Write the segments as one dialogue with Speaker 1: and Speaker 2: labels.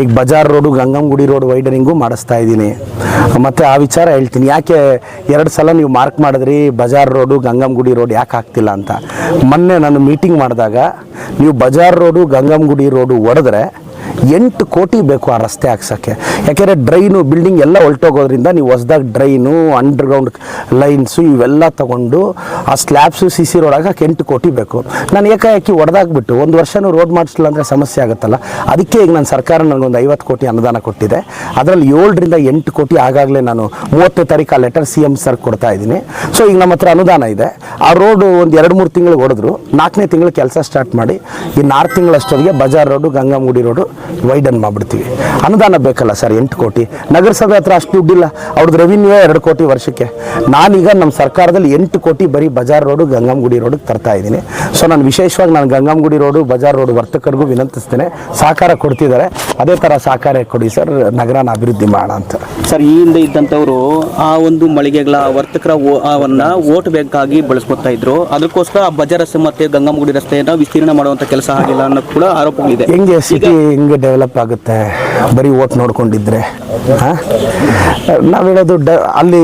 Speaker 1: ಈಗ Bazaar road, Gangangudi road widening ಮಾಡಿಸ್ತಾ ಇದ್ದೀನಿ. ಮತ್ತು ಆ ವಿಚಾರ ಹೇಳ್ತೀನಿ. ಯಾಕೆ ಎರಡು ಸಲ ನೀವು ಮಾರ್ಕ್ ಮಾಡಿದ್ರಿ ಬಜಾರ್ ರೋಡು, ಗಂಗಂಗುಡಿ ರೋಡ್ ಯಾಕೆ ಆಗ್ತಿಲ್ಲ ಅಂತ. ಮೊನ್ನೆ ನಾನು ಮೀಟಿಂಗ್ ಮಾಡಿದಾಗ ನೀವು ಬಜಾರ್ ರೋಡು, ಗಂಗಂಗುಡಿ ರೋಡು ಹೊಡೆದ್ರೆ ಎಂಟು ಕೋಟಿ ಬೇಕು ಆ ರಸ್ತೆ ಹಾಕ್ಸೋಕ್ಕೆ. ಯಾಕೆಂದರೆ ಡ್ರೈನು ಬಿಲ್ಡಿಂಗ್ ಎಲ್ಲ ಹೊಲ್ಟೋಗೋದ್ರಿಂದ ನೀವು ಹೊಸ್ದಾಗಿ ಡ್ರೈನು ಅಂಡರ್ಗ್ರೌಂಡ್ ಲೈನ್ಸು ಇವೆಲ್ಲ ತಗೊಂಡು ಆ ಸ್ಲ್ಯಾಬ್ಸು ಸಿ ಸಿ ರೋಡ್ ಹಾಕಕ್ಕೆ ಎಂಟು ಕೋಟಿ ಬೇಕು. ನಾನು ಏಕಾಏಕಿ ಹೊಡೆದಾಕ್ಬಿಟ್ಟು ಒಂದು ವರ್ಷನೂ ರೋಡ್ ಮಾಡಿಸಿಲ್ಲ ಅಂದರೆ ಸಮಸ್ಯೆ ಆಗುತ್ತಲ್ಲ? ಅದಕ್ಕೆ ಈಗ ನಾನು ಸರ್ಕಾರ ನನಗೊಂದು ಐವತ್ತು ಕೋಟಿ ಅನುದಾನ ಕೊಟ್ಟಿದೆ. ಅದರಲ್ಲಿ ಏಳರಿಂದ ಎಂಟು ಕೋಟಿ ಆಗಾಗಲೇ ನಾನು ಮೂವತ್ತನೇ ತಾರೀಕು ಆ ಲೆಟರ್ ಸಿ ಎಂ ಸರ್ ಕೊಡ್ತಾ ಇದ್ದೀನಿ. ಸೊ ಈಗ ನಮ್ಮ ಹತ್ರ ಅನುದಾನ ಇದೆ. ಆ ರೋಡು ಒಂದು ಎರಡು ಮೂರು ತಿಂಗಳು ಹೊಡೆದ್ರು. ನಾಲ್ಕನೇ ತಿಂಗಳು ಕೆಲಸ ಸ್ಟಾರ್ಟ್ ಮಾಡಿ. ಇನ್ನು ಆರು ತಿಂಗಳಷ್ಟೊತ್ತಿಗೆ Bazaar road Gangamudi road widen ಮಾಡಿಬಿಡ್ತೀವಿ. ಅನುದಾನ ಬೇಕಲ್ಲ ಸರ್, ಎಂಟು ಕೋಟಿ. ನಗರಸಭೆ ಹತ್ರ ಅಷ್ಟು ದುಡ್ಡಿಲ್ಲ. ಅವ್ರದ್ದು ರೆವಿನ್ಯೂ ಎರಡು ಕೋಟಿ ವರ್ಷಕ್ಕೆ. ನಾನೀಗ ನಮ್ಮ ಸರ್ಕಾರದಲ್ಲಿ ಎಂಟು ಕೋಟಿ ಬರೀ ಬಜಾರ್ ರೋಡು ಗಂಗಮ್ಮಗುಡಿ ರೋಡಿಗೆ ತರ್ತಾ ಇದ್ದೀನಿ. ಸೊ ನಾನು ವಿಶೇಷವಾಗಿ ನಾನು ಗಂಗಾಮಗುಡಿ ರೋಡು, ಬಜಾರ್ ರೋಡು ವರ್ತಕರಿಗೂ ವಿನಂತಿಸ್ತೇನೆ. ಸಹಕಾರ ಕೊಡ್ತಿದ್ದಾರೆ. ಅದೇ ಥರ ಸಹಕಾರ ಕೊಡಿ ಸರ್, ನಗರನ ಅಭಿವೃದ್ಧಿ ಮಾಡೋಣ ಅಂತ.
Speaker 2: ಸರ್ ಈ ಹಿಂದೆ ಇದ್ದಂಥವ್ರು ಆ ಒಂದು ಮಳಿಗೆಗಳ ವರ್ತಕರ ಅವನ್ನ ಓಟ್ ಬ್ಯಾಂಕಾಗಿ ಬಳಸ್ಕೊತಾ ಇದ್ರು. ಅದಕ್ಕೋಸ್ಕರ ಆ ಬಜಾರ್ ರಸ್ತೆ ಮತ್ತೆ ಗಂಗಾಮಗುಡಿ ರಸ್ತೆಯನ್ನು ವಿಸ್ತೀರ್ಣ ಮಾಡುವಂತ ಕೆಲಸ ಆಗಿಲ್ಲ ಅನ್ನೋ ಕೂಡ ಆರೋಪಗಳಿದೆ.
Speaker 1: ಹೆಂಗೆ ಸಿಟಿ ಹೆಂಗೆ ಡೆವಲಪ್ ಆಗುತ್ತೆ? ಬರೀ ಓಟ್ ನೋಡ್ಕೊಂಡಿದ್ರೆ ನಾವು ಹೇಳೋದು ಡ ಅಲ್ಲಿ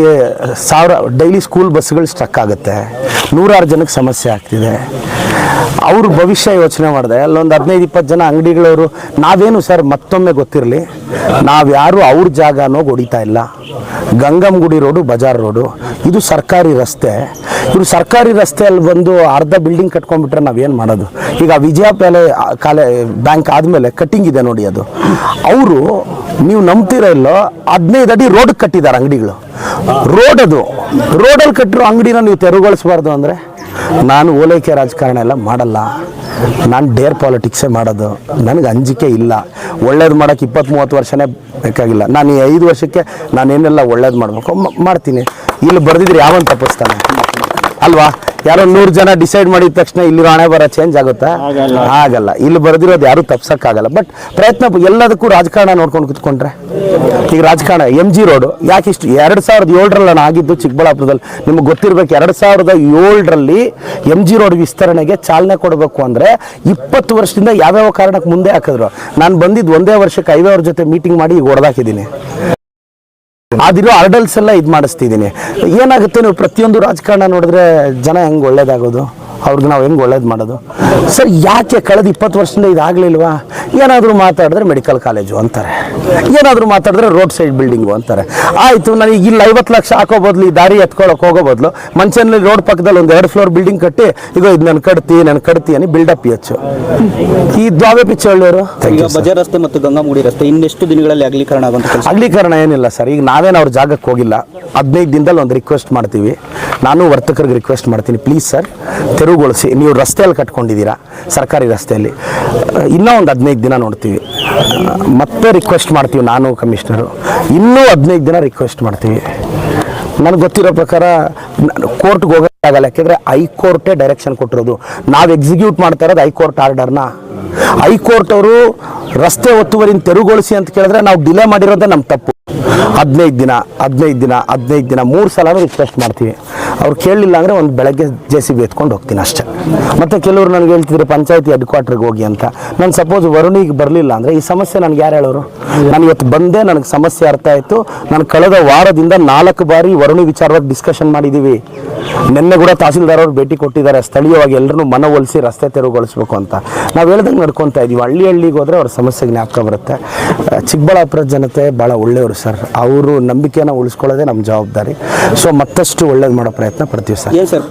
Speaker 1: ಸಾವಿರ ಡೈಲಿ ಸ್ಕೂಲ್ ಬಸ್ಗಳು ಸ್ಟಕ್ ಆಗುತ್ತೆ. ನೂರಾರು ಜನಕ್ಕೆ ಸಮಸ್ಯೆ ಆಗ್ತಿದೆ. ಅವ್ರ ಭವಿಷ್ಯ ಯೋಚನೆ ಮಾಡಿದೆ. ಅಲ್ಲೊಂದು ಹದಿನೈದು ಇಪ್ಪತ್ತು ಜನ ಅಂಗಡಿಗಳವರು, ನಾವೇನು ಸರ್ ಮತ್ತೊಮ್ಮೆ ಗೊತ್ತಿರಲಿ ನಾವ್ಯಾರು ಅವ್ರ ಜಾಗ ಅನ್ನೋಗಿ ಹೊಡಿತಾ ಇಲ್ಲ. Gangamgudi road, Bazaar road. ಇದು ಸರ್ಕಾರಿ ರಸ್ತೆ. ಇವರು ಸರ್ಕಾರಿ ರಸ್ತೆಯಲ್ಲಿ ಬಂದು ಅರ್ಧ ಬಿಲ್ಡಿಂಗ್ ಕಟ್ಕೊಂಡ್ಬಿಟ್ರೆ ನಾವೇನು ಮಾಡೋದು? ಈಗ ವಿಜಯ ಪ್ಯಾಲೆ ಕಾಲೇ, ಬ್ಯಾಂಕ್ ಆದಮೇಲೆ ಕಟ್ಟಿಂಗ್ ಇದೆ ನೋಡಿ ಅದು. ಅವರು, ನೀವು ನಂಬ್ತಿರೋ ಇಲ್ಲೋ, ಹದಿನೈದು ಅಡಿ ರೋಡ್ ಕಟ್ಟಿದ್ದಾರೆ ಅಂಗಡಿಗಳು. ರೋಡ್ ಅದು. ರೋಡಲ್ಲಿ ಕಟ್ಟಿರೋ ಅಂಗಡಿನ ನೀವು ತೆರವುಗೊಳಿಸಬಾರ್ದು ಅಂದರೆ? ನಾನು ಓಲೈಕೆ ರಾಜಕಾರಣ ಎಲ್ಲ ಮಾಡಲ್ಲ. ನಾನು ಡೇರ್ ಪಾಲಿಟಿಕ್ಸೇ ಮಾಡೋದು. ನನಗೆ ಅಂಜಿಕೆ ಇಲ್ಲ. ಒಳ್ಳೇದು ಮಾಡೋಕ್ಕೆ ಇಪ್ಪತ್ತು ಮೂವತ್ತು ವರ್ಷನೇ ಬೇಕಾಗಿಲ್ಲ. ನಾನು ಈ ಐದು ವರ್ಷಕ್ಕೆ ನಾನೇನೆಲ್ಲ ಒಳ್ಳೇದು ಮಾಡಬೇಕು ಮಾಡ್ತೀನಿ. ಇಲ್ಲಿ ಬರೆದಿದ್ರೆ ಯಾವನ್ ತಪ್ಪಿಸ್ತಾನೆ? ಅಲ್ವಾ? ಯಾರೋ ನೂರು ಜನ ಡಿಸೈಡ್ ಮಾಡಿದ ತಕ್ಷಣ ಇಲ್ಲಿ ಹಣೆ ಬರ ಚೇಂಜ್ ಆಗುತ್ತಾ? ಆಗಲ್ಲ ಇಲ್ಲಿ ಬರೆದಿರೋದು ಯಾರು ತಪ್ಸೋಕ್ಕಾಗಲ್ಲ. ಬಟ್ ಪ್ರಯತ್ನ ಎಲ್ಲದಕ್ಕೂ ರಾಜಕಾರಣ ನೋಡ್ಕೊಂಡು ಕುತ್ಕೊಂಡ್ರೆ? ಈಗ ರಾಜಕಾರಣ ಎಂ ಜಿ ರೋಡ್ ಯಾಕೆ ಇಷ್ಟು ಎರಡು ಸಾವಿರದ ಏಳರಲ್ಲಿ ನಾನು ಆಗಿದ್ದು ಚಿಕ್ಕಬಳ್ಳಾಪುರದಲ್ಲಿ? ನಿಮ್ಗೆ ಗೊತ್ತಿರಬೇಕು, ಎರಡು ಸಾವಿರದ ಏಳರಲ್ಲಿ ಎಂ ಜಿ ರೋಡ್ ವಿಸ್ತರಣೆಗೆ ಚಾಲನೆ ಕೊಡಬೇಕು ಅಂದರೆ ಇಪ್ಪತ್ತು ವರ್ಷದಿಂದ ಯಾವ್ಯಾವ ಕಾರಣಕ್ಕೆ ಮುಂದೆ ಹಾಕಿದ್ರು? ನಾನು ಬಂದಿದ್ದು ಒಂದೇ ವರ್ಷಕ್ಕೆ ಐವೇ ಅವ್ರ ಜೊತೆ ಮೀಟಿಂಗ್ ಮಾಡಿ ಈಗ ಹೊಡೆದಾಕಿದ್ದೀನಿ. ಆದಿರೋ ಅರ್ಡಲ್ಸ್ ಎಲ್ಲ ಇದು ಮಾಡಿಸ್ತಿದ್ದೀನಿ. ಏನಾಗುತ್ತೆ ನೀವು ಪ್ರತಿಯೊಂದು ರಾಜಕಾರಣ ನೋಡಿದ್ರೆ ಜನ ಹೆಂಗೆ ಒಳ್ಳೇದಾಗೋದು? ಅವ್ರಿಗೆ ನಾವು ಹೆಂಗೆ ಒಳ್ಳೇದು ಮಾಡೋದು? ಸರ್ ಯಾಕೆ ಕಳೆದ ಇಪ್ಪತ್ತು ವರ್ಷದಿಂದ ಇದಾಗಲಿಲ್ವಾ? ಏನಾದರೂ ಮಾತಾಡಿದ್ರೆ ಮೆಡಿಕಲ್ ಕಾಲೇಜು ಅಂತಾರೆ. ಏನಾದರೂ ಮಾತಾಡಿದ್ರೆ ರೋಡ್ ಸೈಡ್ ಬಿಲ್ಡಿಂಗು ಅಂತಾರೆ. ಆಯಿತು ನನಗೆ ಇಲ್ಲಿ ಐವತ್ತು ಲಕ್ಷ ಹಾಕೋ ಬದಲು ಈ ದಾರಿ ಎತ್ಕೊಳ್ಳೋಕೆ ಹೋಗೋ ಬದಲು ಮಂಚನಲ್ಲಿ ರೋಡ್ ಪಕ್ಕದಲ್ಲಿ ಒಂದು ಎರಡು ಫ್ಲೋರ್ ಬಿಲ್ಡಿಂಗ್ ಕಟ್ಟಿ ಈಗ ಇದು ನಾನು ಕಟ್ತಿ ನಾನು ಕಟ್ತಿ ಅನ್ನಿ ಬಿಲ್ಡಪ್ ಹೆಚ್ಚು. ಈ ದ್ವಾವೆ ಪಿಚ್ಚ ಒಳ್ಳೆಯವರು?
Speaker 2: ಈಗ ಬಜಾರ್ ರಸ್ತೆ ಮತ್ತು ಗಂಗಾಮಗುಡಿ ರಸ್ತೆ ಇನ್ನೆಷ್ಟು ದಿನಗಳಲ್ಲಿ ಅಗಲೀಕರಣ ಆಗುವಂತ ಕೆಲಸ?
Speaker 1: ಅಗಲೀಕರಣ ಏನಿಲ್ಲ ಸರ್ ಈಗ ನಾವೇನು ಅವ್ರ ಜಾಗಕ್ಕೆ ಹೋಗಿಲ್ಲ. ಹದಿನೈದು ದಿನದಲ್ಲಿ ಒಂದು ರಿಕ್ವೆಸ್ಟ್ ಮಾಡ್ತೀವಿ. ನಾನು ವರ್ತಕರಿಗೆ ರಿಕ್ವೆಸ್ಟ್ ಮಾಡ್ತೀನಿ. ಪ್ಲೀಸ್ ಸರ್ ತೆರವುಗೊಳಿಸಿ. ನೀವು ರಸ್ತೆಯಲ್ಲಿ ಕಟ್ಕೊಂಡಿದ್ದೀರಾ? ಸರ್ಕಾರಿ ರಸ್ತೆಯಲ್ಲಿ. ಇನ್ನೂ ಒಂದು ಹದಿನೈದು ದಿನ ನೋಡ್ತೀವಿ. ಮತ್ತೆ ರಿಕ್ವೆಸ್ಟ್ ಮಾಡ್ತೀವಿ ನಾನು ಕಮಿಷನರು ಇನ್ನೂ ಹದಿನೈದು ದಿನ ರಿಕ್ವೆಸ್ಟ್ ಮಾಡ್ತೀವಿ. ನನಗೆ ಗೊತ್ತಿರೋ ಪ್ರಕಾರ ಕೋರ್ಟ್ಗೆ ಹೋಗೋಕ್ಕಾಗಲ್ಲ ಯಾಕೆಂದರೆ ಹೈಕೋರ್ಟೇ ಡೈರೆಕ್ಷನ್ ಕೊಟ್ಟಿರೋದು. ನಾವು ಎಕ್ಸಿಕ್ಯೂಟ್ ಮಾಡ್ತಾ ಇರೋದು ಹೈಕೋರ್ಟ್ ಆರ್ಡರ್ನ ಹೈಕೋರ್ಟ್ ಅವರು ರಸ್ತೆ ಒತ್ತುವರಿನ ತೆರವುಗೊಳಿಸಿ ಅಂತ ಕೇಳಿದ್ರೆ ನಾವು ಡಿಲೇ ಮಾಡಿರೋದೇ ನಮ್ಮ ತಪ್ಪು. ಹದಿನೈದು ದಿನ ಹದಿನೈದು ದಿನ ಹದಿನೈದು ದಿನ, ಮೂರು ಸಲ ರಿಕ್ವೆಸ್ಟ್ ಮಾಡ್ತೀವಿ. ಅವ್ರು ಕೇಳಲಿಲ್ಲ ಅಂದರೆ ಒಂದು ಬೆಳಗ್ಗೆ ಜೆ ಸಿ ಬಿ ಎತ್ಕೊಂಡು ಹೋಗ್ತೀನಿ ಅಷ್ಟೇ. ಮತ್ತು ಕೆಲವರು ನನಗೆ ಹೇಳ್ತಿದ್ರು, ಪಂಚಾಯತಿ ಹೆಡ್ ಕ್ವಾರ್ಟ್ರಿಗೆ ಹೋಗಿ ಅಂತ. ನಾನು ಸಪೋಸ್ ವರುಣಿಗೆ ಬರಲಿಲ್ಲ ಅಂದರೆ, ಈ ಸಮಸ್ಯೆ ನನಗೆ ಯಾರು ಹೇಳೋರು? ನಾನು ಇವತ್ತು ಬಂದೆ ನನಗೆ ಸಮಸ್ಯೆ ಅರ್ಥ ಆಯಿತು. ನಾನು ಕಳೆದ ವಾರದಿಂದ ನಾಲ್ಕು ಬಾರಿ ವರುಣಿ ವಿಚಾರವಾಗಿ ಡಿಸ್ಕಷನ್ ಮಾಡಿದ್ದೀವಿ ನಿನ್ನೆ ಕೂಡ ತಹಸೀಲ್ದಾರ್ ಅವರು ಭೇಟಿ ಕೊಟ್ಟಿದ್ದಾರೆ, ಸ್ಥಳೀಯವಾಗಿ ಎಲ್ಲರೂ ಮನವೊಲಿಸಿ ರಸ್ತೆ ತೆರವುಗೊಳಿಸ್ಬೇಕು ಅಂತ. ನಾವು ಹೇಳ್ದಂಗೆ ನಡ್ಕೊತಾ ಇದ್ದೀವಿ ಹಳ್ಳಿ ಹಳ್ಳಿಗೆ ಹೋದರೆ ಅವ್ರ ಸಮಸ್ಯೆ ಜ್ಞಾಪಕ ಬರುತ್ತೆ. ಚಿಕ್ಕಬಳ್ಳಾಪುರ ಜನತೆ ಭಾಳ ಒಳ್ಳೆಯವರು ಸರ್. ಅವರು ನಂಬಿಕೆನ ಉಳಿಸ್ಕೊಳ್ಳೋದೇ ನಮ್ಮ ಜವಾಬ್ದಾರಿ. ಸೊ ಮತ್ತಷ್ಟು ಒಳ್ಳೇದು ಮಾಡೋ ಪ್ರಯತ್ನ ಪಡ್ತೀವಿ ಸರ್.
Speaker 2: ಏನ್ ಸರ್?